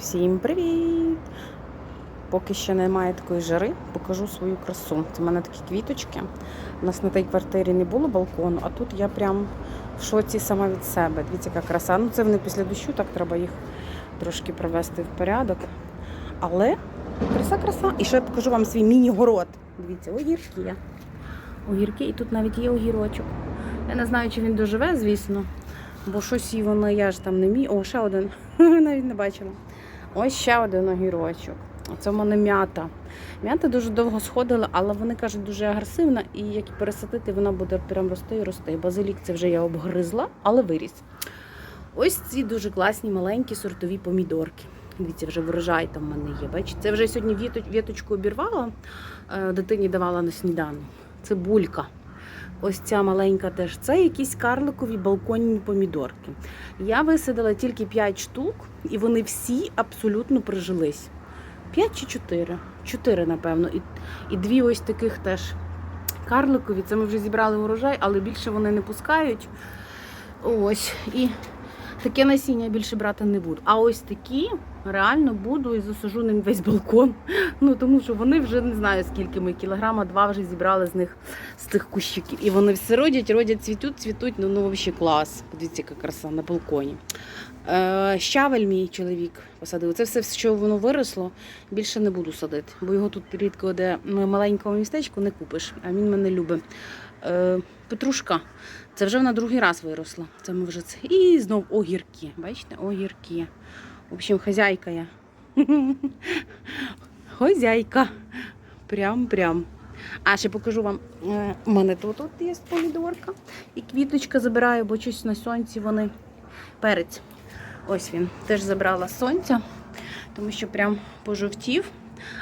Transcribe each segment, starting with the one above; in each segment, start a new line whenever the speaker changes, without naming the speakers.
Всім привіт! Поки ще немає такої жари, покажу свою красу. Це в мене такі квіточки. У нас на тій квартирі не було балкону, а тут я прям в шоці сама від себе. Дивіться, яка краса. Ну, це вони після дощу, так треба їх трошки привести в порядок. Але краса, краса. І ще я покажу вам свій міні-город. Дивіться, огірки. Огірки, і тут навіть є огірочок. Я не знаю, чи він доживе, звісно. Бо щось воно, я ж там не мій. О, ще один. Навіть не бачила. Ось ще один огірочок. Це в мене м'ята. М'ята дуже довго сходила, але вони кажуть, дуже агресивна, і як пересадити, вона буде прям рости і рости. Базилік це вже я обгризла, але виріс. Ось ці дуже класні маленькі сортові помідорки. Дивіться, вже врожай там в мене є. Бачите, це вже сьогодні віто- віточку обірвала, е, дитині давала на сніданок. Це булька. Ось ця маленька теж. Це якісь карликові балконні помідорки. Я висадила тільки 5 штук, і вони всі абсолютно прижились. 5 чи 4? 4, напевно. І, і дві ось таких теж карликові. Це ми вже зібрали урожай, але більше вони не пускають. Ось. І таке насіння більше брати не буду. А ось такі реально буду і засажу ним весь балкон. Ну тому що вони вже не знаю скільки ми кілограма, два вже зібрали з них з тих кущиків. І вони все родять, родять, цвітуть, цвітуть. Ну, ну взагалі клас. Подивіться, яка краса на балконі. Е, щавель мій чоловік посадив. Це все, що воно виросло, більше не буду садити, бо його тут рідко де в маленькому містечку не купиш, а він мене любить. Е, петрушка. Це вже вона другий раз виросла. Це ми вже це. І знов огірки. Бачите, огірки. В общем, хазяйка я. Хозяйка. Прям-прям. А ще покажу вам. е, У мене тут, тут є помідорка. І квіточка забираю, бо щось на сонці вони. Перець. Ось він. Теж забрала сонця, тому що прям пожовтів.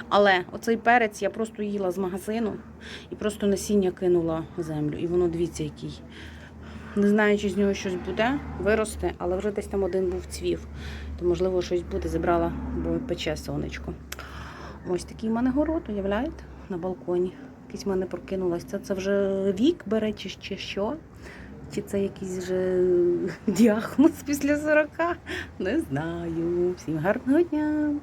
Але оцей перець я просто їла з магазину і просто насіння кинула в землю. І воно, дивіться, який. Не знаю, чи з нього щось буде, виросте, але вже десь там один був цвів. То, можливо, щось буде, забрала, бо пече сонечко. Ось такий в мене город, уявляєте, на балконі. Якийсь в мене прокинулась. Це, це вже вік бере, чи, чи що? Чи це якийсь вже діагноз після 40? Не знаю. Всім гарного дня!